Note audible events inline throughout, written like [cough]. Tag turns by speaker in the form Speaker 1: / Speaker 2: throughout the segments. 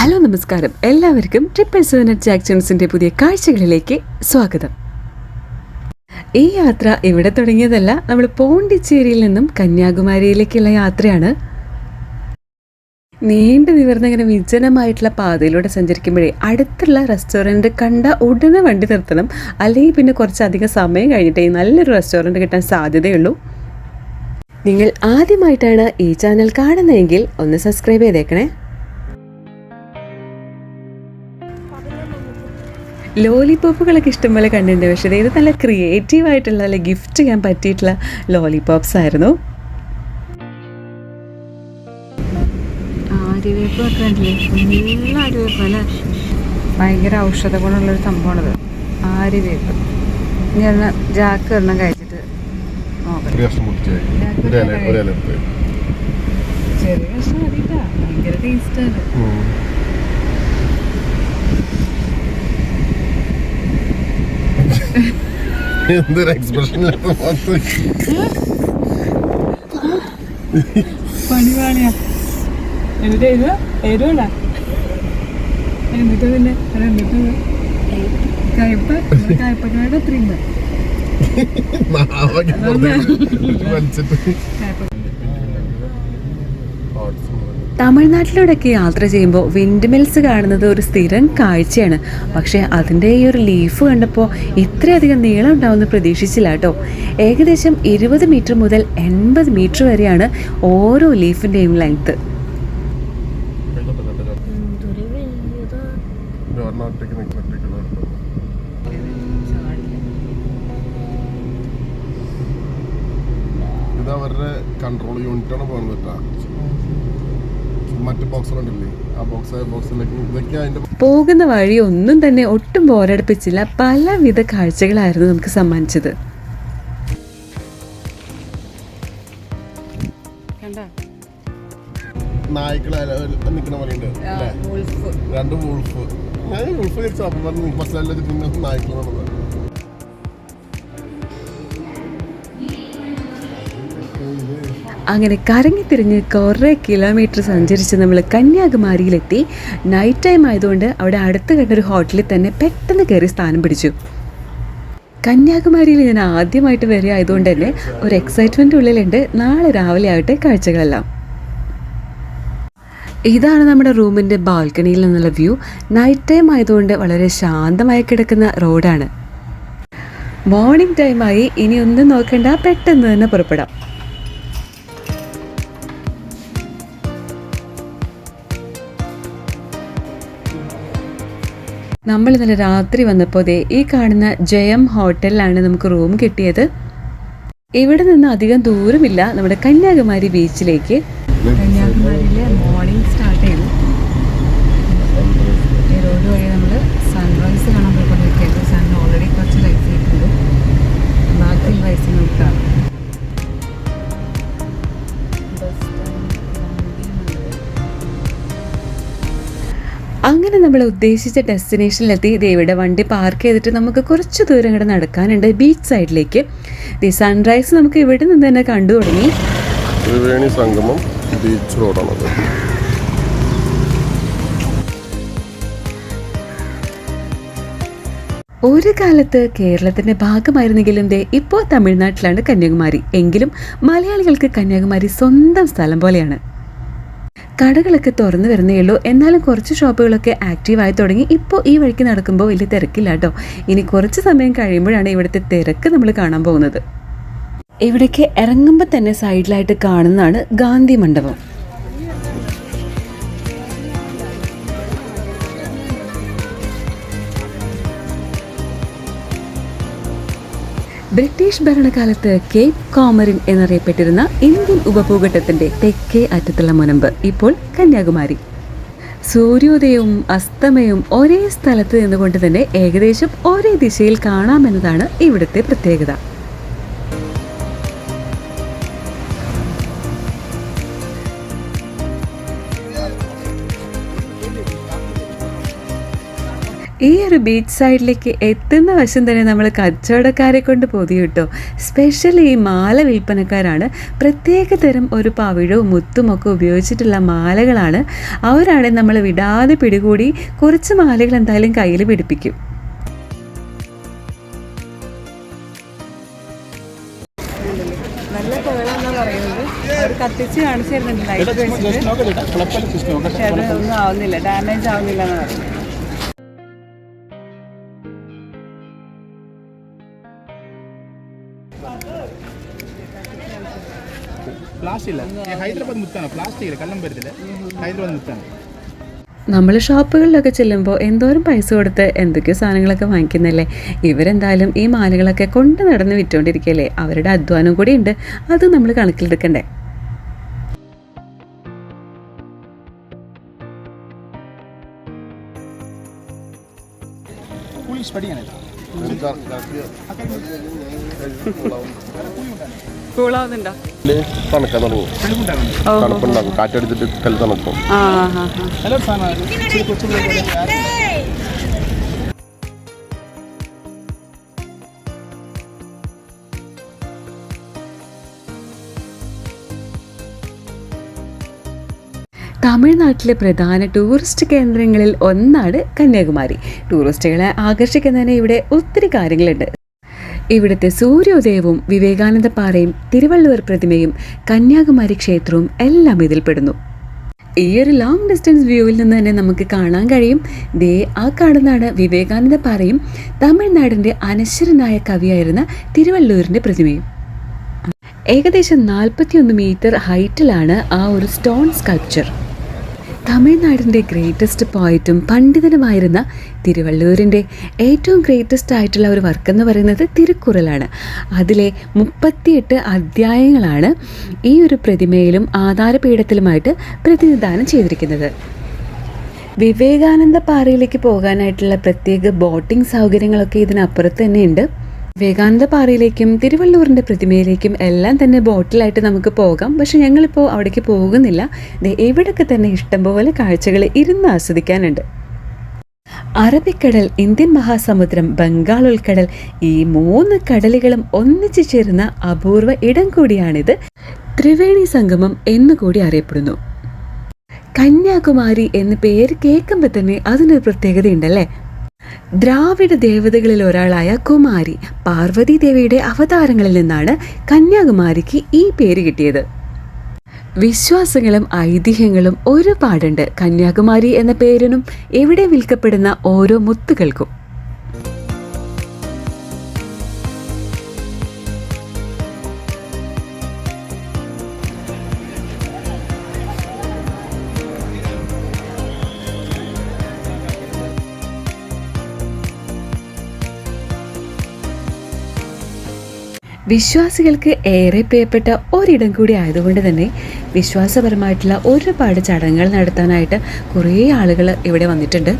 Speaker 1: Hello നമസ്കാരം. എല്ലാവർക്കും triple seven at ജാക്സൺസിന്റെ പുതിയ കാഴ്ചകളിലേക്ക് സ്വാഗതം. ഈ യാത്ര ഇവിടെ തുടങ്ങിയതല്ല നമ്മൾ പോണ്ടിച്ചേരിയിൽ നിന്നും കന്യാകുമാരിയിലേക്കുള്ള യാത്രയാണ് നീണ്ടു നിവർന്ന ഇങ്ങനെ വിജനമായിട്ടുള്ള പാതയിലൂടെ സഞ്ചരിക്കുമ്പോഴേ അടുത്തുള്ള റെസ്റ്റോറന്റ് കണ്ട ഉടനെ വണ്ടി നിർത്തണം. അല്ലെങ്കിൽ പിന്നെ കുറച്ചധികം സമയം കഴിഞ്ഞിട്ടേ നല്ലൊരു റെസ്റ്റോറന്റ് കിട്ടാൻ സാധ്യതയുള്ളൂ. നിങ്ങൾ ആദ്യമായിട്ടാണ് ഈ ചാനൽ കാണുന്നതെങ്കിൽ ഒന്ന് സബ്സ്ക്രൈബ് ചെയ്തേക്കണേ. ലോലിപോപ്പുകളൊക്കെ ഇഷ്ടംപോലെ കണ്ടിട്ടുണ്ട്. പക്ഷേ ഇത് നല്ല ക്രിയേറ്റീവായിട്ടുള്ള അല്ലെങ്കിൽ ഗിഫ്റ്റ് ചെയ്യാൻ പറ്റിയിട്ടുള്ള ലോലിപോപ്സ് ആയിരുന്നു.
Speaker 2: ആര്യവേപ്പ് ഒക്കെ ഉണ്ടല്ലേ ഫുള്ള് ആര്യവേപ്പ് അല്ലേ? ഭയങ്കര ഔഷധ ഗുണമുള്ളൊരു സംഭവമാണത്. ആര്യവേപ്പ് ഇനി ഒന്ന് ജാക്ക് ഒരെണ്ണം കഴിച്ചിട്ട്
Speaker 3: എടുത്ത്
Speaker 2: ചെറിയ കഷ്ണം മതിട്ടാ ഭയങ്കര ടേസ്റ്റാണ്
Speaker 3: ഉം. എന്തൊരു എക്സ്പ്രഷൻ
Speaker 2: പണി പണിയാ. എന്നിട്ട് ഇത് എരുവണ എന്നിട്ട് പിന്നെ എന്നിട്ട് കയ്പ കയ്പക്കാട് അത്രയും
Speaker 1: തമിഴ്നാട്ടിലൂടെയൊക്കെ യാത്ര ചെയ്യുമ്പോൾ വിൻഡ് മിൽസ് കാണുന്നത് ഒരു സ്ഥിരം കാഴ്ചയാണ്. പക്ഷേ അതിന്റെ ഈ ഒരു ലീഫ് കണ്ടപ്പോൾ ഇത്രയധികം നീളം ഉണ്ടാവുമെന്ന് പ്രതീക്ഷിച്ചില്ല കേട്ടോ. ഏകദേശം ഇരുപത് മീറ്റർ മുതൽ എൺപത് മീറ്റർ വരെയാണ് ഓരോ ലീഫിന്റെയും ലെങ്ത്ത്
Speaker 3: ഒരെണ്ണൊറ്റയ്ക്ക് നിൽക്കൊറ്റയ്ക്കുള്ള ഇത് അവരുടെ കൺട്രോൾ യൂണിറ്റാണ് പോകുന്നത് മറ്റ് മറ്റു ഉണ്ടല്ലേ? ആ ബോക്സ് ബോക്സിലേക്ക് ഇതൊക്കെ അതിന്റെ
Speaker 1: പോകുന്ന വഴി ഒന്നും തന്നെ ഒട്ടും ബോറടിപ്പിച്ചില്ല. പലവിധ കാഴ്ചകളായിരുന്നു നമുക്ക് സമ്മാനിച്ചത്.
Speaker 2: കണ്ട?
Speaker 3: നായ്ക്കളെ നിൽക്കുന്ന പോലെ ഉണ്ട് രണ്ട് വൂൾഫ് ഞാൻ വൂൾഫ് കഴിച്ചു അപ്പം പറഞ്ഞു മസാല പിന്നെ നായ്ക്കളാണ്
Speaker 1: അങ്ങനെ കറങ്ങി തിരിഞ്ഞ് കുറേ കിലോമീറ്റർ സഞ്ചരിച്ച് നമ്മൾ കന്യാകുമാരിയിലെത്തി. നൈറ്റ് ടൈം ആയതുകൊണ്ട് അവിടെ അടുത്ത് കണ്ടൊരു ഹോട്ടലിൽ തന്നെ പെട്ടെന്ന് കയറി സ്ഥാനം പിടിച്ചു. കന്യാകുമാരിയിൽ ഞാൻ ആദ്യമായിട്ട് വരിക ആയതുകൊണ്ട് തന്നെ ഒരു എക്സൈറ്റ്മെന്റ് ഉള്ളിലുണ്ട്. നാളെ രാവിലെ ആവട്ടെ കാഴ്ചകളെല്ലാം. ഇതാണ് നമ്മുടെ റൂമിന്റെ ബാൽക്കണിയിൽ നിന്നുള്ള വ്യൂ. നൈറ്റ് ടൈം ആയതുകൊണ്ട് വളരെ ശാന്തമായി കിടക്കുന്ന റോഡാണ്. മോർണിംഗ് ടൈമായി ഇനി ഒന്നും നോക്കേണ്ട. പെട്ടെന്ന് തന്നെ പുറപ്പെടാം. നമ്മൾ ഇന്നലെ രാത്രി വന്നപ്പോൾ ദേ ഈ കാണുന്ന ജയം ഹോട്ടലിലാണ് നമുക്ക് റൂം കിട്ടിയത്. ഇവിടെ നിന്ന് അധികം ദൂരമില്ല നമ്മുടെ കന്യാകുമാരി ബീച്ചിലേക്ക്. അങ്ങനെ നമ്മൾ ഉദ്ദേശിച്ച ഡെസ്റ്റിനേഷനിലെത്തി. ദേവിയുടെ വണ്ടി പാർക്ക് ചെയ്തിട്ട് നമുക്ക് കുറച്ച് ദൂരം ഇങ്ങോട്ട് നടക്കാനുണ്ട്. ബീച്ച് സൈഡിലേക്ക്. ദി സൺറൈസ് നമുക്ക് ഇവിടെ നിന്ന് തന്നെ കണ്ടു തുടങ്ങി.
Speaker 3: ത്രിവേണി സംഗമം ബീച്ച് റോഡാണത്
Speaker 1: ഒരു കാലത്ത് കേരളത്തിന്റെ ഭാഗമായിരുന്നെങ്കിലും ദേ ഇപ്പോൾ തമിഴ്നാട്ടിലാണ് കന്യാകുമാരി. എങ്കിലും മലയാളികൾക്ക് കന്യാകുമാരി സ്വന്തം സ്ഥലം പോലെയാണ്. കടകളൊക്കെ തുറന്നു വരുന്നേ ഉള്ളൂ. എന്നാലും കുറച്ച് ഷോപ്പുകളൊക്കെ ആക്റ്റീവായി തുടങ്ങി. ഇപ്പോൾ ഈ വഴിക്ക് നടക്കുമ്പോൾ വലിയ തിരക്കില്ല കേട്ടോ ഇനി കുറച്ച് സമയം കഴിയുമ്പോഴാണ് ഇവിടുത്തെ തിരക്ക് നമ്മൾ കാണാൻ പോകുന്നത്. ഇവിടേക്ക് ഇറങ്ങുമ്പോൾ തന്നെ സൈഡിലായിട്ട് കാണുന്നതാണ് ഗാന്ധി മണ്ഡപം. ബ്രിട്ടീഷ് ഭരണകാലത്ത് കേപ്പ് കോമറിൻ എന്നറിയപ്പെട്ടിരുന്ന ഇന്ത്യൻ ഉപഭൂഘട്ടത്തിന്റെ തെക്കേ അറ്റത്തുള്ള മുനമ്പ് ഇപ്പോൾ കന്യാകുമാരി. സൂര്യോദയവും അസ്തമയവും ഒരേ സ്ഥലത്ത് നിന്നുകൊണ്ട് തന്നെ ഏകദേശം ഒരേ ദിശയിൽ കാണാമെന്നതാണ് ഇവിടുത്തെ പ്രത്യേകത. ഈ ഒരു ബീച്ച് സൈഡിലേക്ക് എത്തുന്ന വശം തന്നെ നമ്മൾ കച്ചവടക്കാരെ കൊണ്ട് പൊതി കിട്ടോ സ്പെഷ്യലി ഈ മാല വിൽപ്പനക്കാരാണ് പ്രത്യേക തരം ഒരു പവിഴവും മുത്തുമൊക്കെ ഉപയോഗിച്ചിട്ടുള്ള മാലകളാണ്. അവരാണ് നമ്മൾ വിടാതെ പിടികൂടി കുറച്ച് മാലകൾ എന്തായാലും കയ്യിൽ പിടിപ്പിക്കും.
Speaker 2: നല്ല പറയുന്നത്. അവർ കത്തിച്ച് കാണിച്ചു തരുന്നുണ്ട്. ലൈറ്റ് വെച്ചിട്ട് പക്ഷെ അത് ഒന്നും ആവുന്നില്ല. ഡാമേജ് ആവുന്നില്ല എന്ന് പറയുന്നത്.
Speaker 4: പ്ലാസ്റ്റിക് ഇല്ല ഹൈദരാബാദ് മുത്താണ് പ്ലാസ്റ്റിക് ഇല്ല കല്ലം പരത്തില്ല ഹൈദരാബാദ് മുത്താണ്.
Speaker 1: നമ്മൾ ഷോപ്പുകളിലൊക്കെ ചെല്ലുമ്പോൾ എന്തോരം പൈസ കൊടുത്ത് എന്തൊക്കെയോ സാധനങ്ങളൊക്കെ വാങ്ങിക്കുന്നല്ലേ? ഇവരെന്തായാലും ഈ മാലകളൊക്കെ കൊണ്ട് നടന്ന് വിറ്റുകൊണ്ടിരിക്കുകയല്ലേ അവരുടെ അധ്വാനം കൂടിയുണ്ട്. അത് നമ്മൾ കണക്കിലെടുക്കണ്ടേ?
Speaker 4: പഠിക്കാനായിട്ടാ [laughs]
Speaker 2: കൂളാവുന്നുണ്ടോ
Speaker 3: തണുക്കാൻ തുടങ്ങി. തണുപ്പുണ്ടാകും. കാറ്റടിച്ചിട്ട് കല്ല്
Speaker 4: തണുപ്പും
Speaker 1: തമിഴ്നാട്ടിലെ പ്രധാന ടൂറിസ്റ്റ് കേന്ദ്രങ്ങളിൽ ഒന്നാണ് കന്യാകുമാരി. ടൂറിസ്റ്റുകളെ ആകർഷിക്കുന്നതിന് ഇവിടെ ഒത്തിരി കാര്യങ്ങളുണ്ട്. ഇവിടുത്തെ സൂര്യോദയവും വിവേകാനന്ദ പാറയും തിരുവള്ളുവർ പ്രതിമയും കന്യാകുമാരി ക്ഷേത്രവും എല്ലാം ഇതിൽപ്പെടുന്നു ഈ ഒരു ലോങ് ഡിസ്റ്റൻസ് വ്യൂവിൽ നിന്ന് തന്നെ നമുക്ക് കാണാൻ കഴിയും. ദേ ആ കാണുന്നതാണ് വിവേകാനന്ദ പാറയും തമിഴ്നാടിന്റെ അനശ്വരനായ കവിയായിരുന്ന തിരുവള്ളൂരിന്റെ പ്രതിമയും. ഏകദേശം നാൽപ്പത്തിയൊന്ന് മീറ്റർ ഹൈറ്റിലാണ് ആ ഒരു സ്റ്റോൺ സ്കൾപ്ചർ തമിഴ്നാടിന്റെ ഗ്രേറ്റസ്റ്റ് പോയിറ്റും പണ്ഡിതനുമായിരുന്ന തിരുവള്ളൂരിന്റെ ഏറ്റവും ഗ്രേറ്റസ്റ്റ് ആയിട്ടുള്ള ഒരു വർക്ക് എന്ന് പറയുന്നത് തിരുക്കുറലാണ്. അതിലെ മുപ്പത്തിയെട്ട് അധ്യായങ്ങളാണ് ഈ ഒരു പ്രതിമയിലും ആധാരപീഠത്തിലുമായിട്ട് പ്രതിനിധാനം ചെയ്തിരിക്കുന്നത്. വിവേകാനന്ദ പാറയിലേക്ക് പോകാനായിട്ടുള്ള പ്രത്യേക ബോട്ടിംഗ് സൗകര്യങ്ങളൊക്കെ ഇതിനപ്പുറത്ത് തന്നെ ഉണ്ട് വിവേകാനന്ദ പാറയിലേക്കും തിരുവള്ളൂരിന്റെ പ്രതിമയിലേക്കും എല്ലാം തന്നെ ബോട്ടിലായിട്ട് നമുക്ക് പോകാം. പക്ഷെ ഞങ്ങളിപ്പോൾ അവിടേക്ക് പോകുന്നില്ല. ദേ ഇവിടൊക്കെ തന്നെ ഇഷ്ടംപോലെ കാഴ്ചകൾ ഇരുന്ന് ആസ്വദിക്കാനുണ്ട്. അറബിക്കടൽ ഇന്ത്യൻ മഹാസമുദ്രം ബംഗാൾ ഉൾക്കടൽ ഈ മൂന്ന് കടലുകളും ഒന്നിച്ചു ചേരുന്ന അപൂർവ ഇടം കൂടിയാണിത്. ത്രിവേണി സംഗമം എന്നുകൂടി അറിയപ്പെടുന്നു. കന്യാകുമാരി എന്ന പേര് കേൾക്കുമ്പോൾ തന്നെ അതിനൊരു പ്രത്യേകതയുണ്ടല്ലേ? ദ്രാവിഡ ദേവതകളിൽ ഒരാളായ കുമാരി പാർവതി ദേവിയുടെ അവതാരങ്ങളിൽ നിന്നാണ് കന്യാകുമാരിക്ക് ഈ പേര് കിട്ടിയത്. വിശ്വാസങ്ങളും ഐതിഹ്യങ്ങളും ഒരുപാടുണ്ട് കന്യാകുമാരി എന്ന പേരിനും എവിടെ വിൽക്കപ്പെടുന്ന ഓരോ മുത്തുകൾക്കും. വിശ്വാസികൾക്ക് ഏറെ പ്രിയപ്പെട്ട ഒരിടം കൂടി ആയതുകൊണ്ട് തന്നെ വിശ്വാസപരമായിട്ടുള്ള ഒരുപാട് ചടങ്ങുകൾ നടത്താനായിട്ട് കുറേ ആളുകൾ ഇവിടെ വന്നിട്ടുണ്ട്.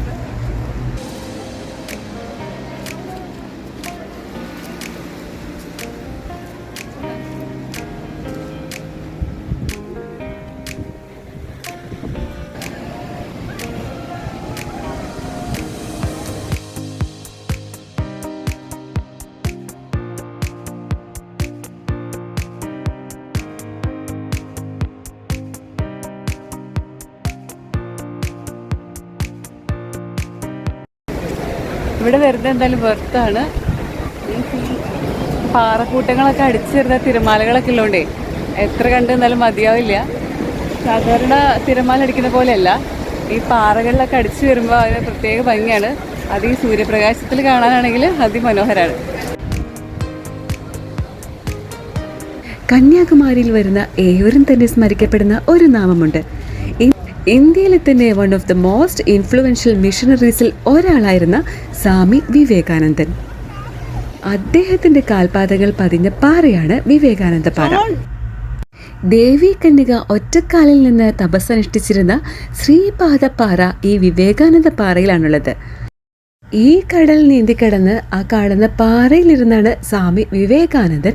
Speaker 2: ഇവിടെ വെറുതെ എന്തായാലും വെർത്താണ്. പാറക്കൂട്ടങ്ങളൊക്കെ അടിച്ചിരുന്ന തിരമാലകളൊക്കെ ഉള്ളതുകൊണ്ടേ എത്ര കണ്ട് എന്നാലും മതിയാവില്ല. സാധാരണ തിരമാല അടിക്കുന്ന പോലെയല്ല. ഈ പാറകളിലൊക്കെ അടിച്ചു വരുമ്പോൾ അതിന് പ്രത്യേക ഭംഗിയാണ്. അത് ഈ സൂര്യപ്രകാശത്തിൽ കാണാനാണെങ്കിൽ അതിമനോഹരമാണ്
Speaker 1: കന്യാകുമാരിയിൽ വരുന്ന ഏവരും തന്നെ സ്മരിക്കപ്പെടുന്ന ഒരു നാമമുണ്ട്. ഇന്ത്യയിലെ തന്നെ one of the most influential മിഷണറീസിൽ ഒരാളായിരുന്ന സ്വാമി വിവേകാനന്ദൻ. അദ്ദേഹത്തിന്റെ കാൽപാതകൾ പതിഞ്ഞ പാറയാണ് വിവേകാനന്ദ പാറ ദേവി കന്യക ഒറ്റക്കാലിൽ നിന്ന് തപസ്സനുഷ്ഠിച്ചിരുന്ന ശ്രീപാദപ്പാറ ഈ വിവേകാനന്ദ പാറയിലാണുള്ളത് ഈ കടൽ നീന്തിക്കടന്ന് ആ കാണുന്ന പാറയിലിരുന്നാണ് സ്വാമി വിവേകാനന്ദൻ.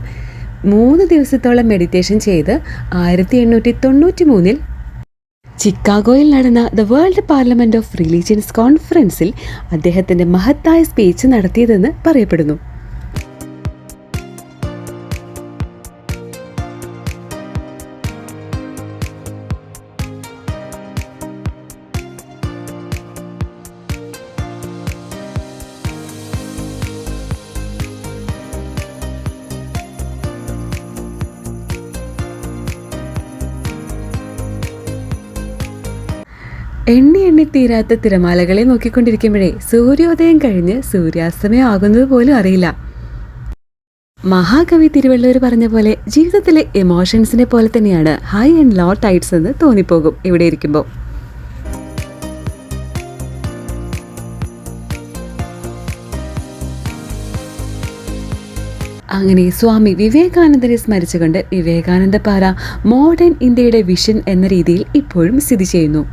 Speaker 1: മൂന്ന് ദിവസത്തോളം മെഡിറ്റേഷൻ ചെയ്ത് ആയിരത്തി എണ്ണൂറ്റി തൊണ്ണൂറ്റി മൂന്നിൽ ചിക്കാഗോയിൽ നടന്ന the world parliament of religions കോൺഫറൻസിൽ അദ്ദേഹത്തിന്റെ മഹത്തായ സ്പീച്ച് നടത്തിയതെന്ന് പറയപ്പെടുന്നു. എണ്ണി എണ്ണി തീരാത്ത തിരമാലകളെ നോക്കിക്കൊണ്ടിരിക്കുമ്പോഴേ സൂര്യോദയം കഴിഞ്ഞ് സൂര്യാസ്തമയം ആകുന്നത് പോലും അറിയില്ല. മഹാകവി തിരുവള്ളൂർ പറഞ്ഞ പോലെ ജീവിതത്തിലെ എമോഷൻസിനെ പോലെ തന്നെയാണ് ഹൈ ആൻഡ് ലോ ടൈറ്റ്സ് എന്ന് തോന്നിപ്പോകും ഇവിടെ ഇരിക്കുമ്പോൾ. അങ്ങനെ സ്വാമി വിവേകാനന്ദനെ സ്മരിച്ചുകൊണ്ട് വിവേകാനന്ദ പാറ മോഡേൺ ഇന്ത്യയുടെ വിഷൻ എന്ന രീതിയിൽ ഇപ്പോഴും സ്ഥിതി ചെയ്യുന്നു.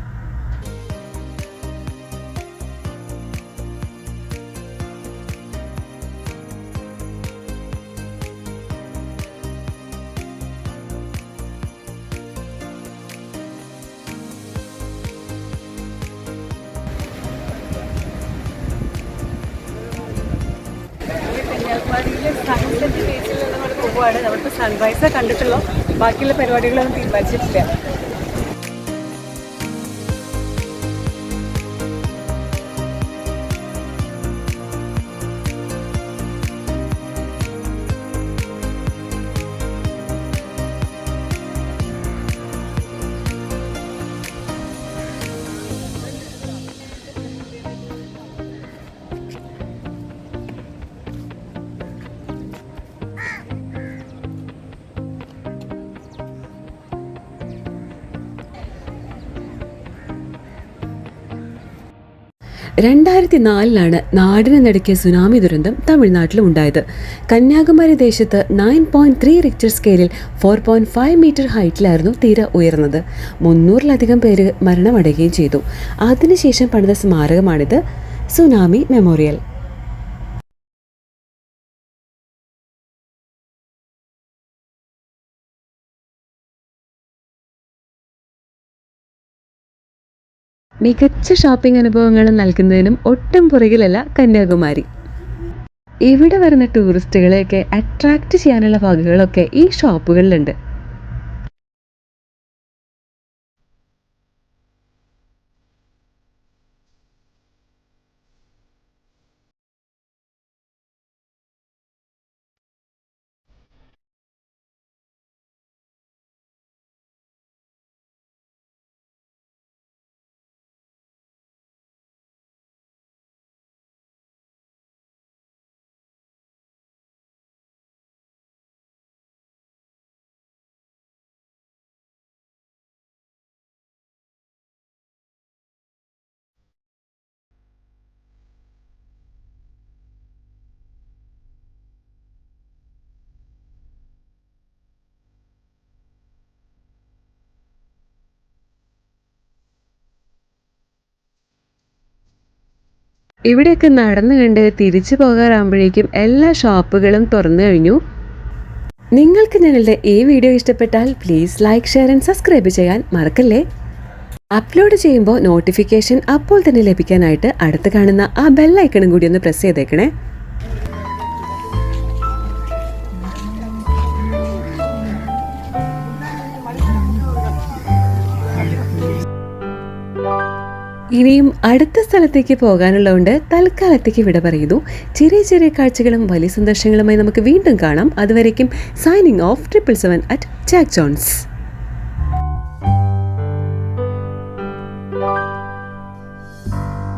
Speaker 2: ബീച്ചിൽ നിന്ന് നമ്മൾ പോവുകയാണ്. അവിടുത്തെ സൺറൈസ് കണ്ടിട്ടുള്ളൂ. ബാക്കിയുള്ള പരിപാടികളൊന്നും തീരുമാനിച്ചിട്ടില്ല.
Speaker 1: രണ്ടായിരത്തി നാലിലാണ് നാടിനെ നടുക്കിയ സുനാമി ദുരന്തം തമിഴ്നാട്ടിലും ഉണ്ടായത്. കന്യാകുമാരി ദേശത്ത് നയൻ പോയിന്റ് ത്രീ റിക്ടർ സ്കെയിലിൽ ഫോർ പോയിന്റ് ഫൈവ് മീറ്റർ ഹൈറ്റിലായിരുന്നു തീര ഉയർന്നത്. മുന്നൂറിലധികം പേര് മരണമടയുകയും ചെയ്തു. അതിനുശേഷം പണിത സ്മാരകമാണിത്. Tsunami memorial. മികച്ച ഷോപ്പിംഗ് അനുഭവങ്ങൾ നൽകുന്നതിനും ഒട്ടും പുറകിലല്ല കന്യാകുമാരി. ഇവിടെ വരുന്ന ടൂറിസ്റ്റുകളെയൊക്കെ അട്രാക്റ്റ് ചെയ്യാനുള്ള വകകളൊക്കെ ഈ ഷോപ്പുകളിലുണ്ട്. ഇവിടെയൊക്കെ നടന്നു കണ്ട് തിരിച്ചു പോകാറാകുമ്പോഴേക്കും എല്ലാ ഷോപ്പുകളും തുറന്നു കഴിഞ്ഞു. നിങ്ങൾക്ക് ഞങ്ങളുടെ ഈ വീഡിയോ ഇഷ്ടപ്പെട്ടാൽ please like share and subscribe ചെയ്യാൻ മറക്കല്ലേ? അപ്ലോഡ് ചെയ്യുമ്പോൾ നോട്ടിഫിക്കേഷൻ അപ്പോൾ തന്നെ ലഭിക്കാനായിട്ട് അടുത്ത് കാണുന്ന ആ ബെല്ലൈക്കണും കൂടി ഒന്ന് പ്രസ് ചെയ്തേക്കണേ. ഇനിയും അടുത്ത സ്ഥലത്തേക്ക് പോകാനുള്ളതുകൊണ്ട് തൽക്കാലത്തേക്ക് വിട പറയുന്നു. ചെറിയ ചെറിയ കാഴ്ചകളും വലിയ സന്ദർശങ്ങളുമായി നമുക്ക് വീണ്ടും കാണാം. അതുവരേക്കും signing off triple seven at Jack Jones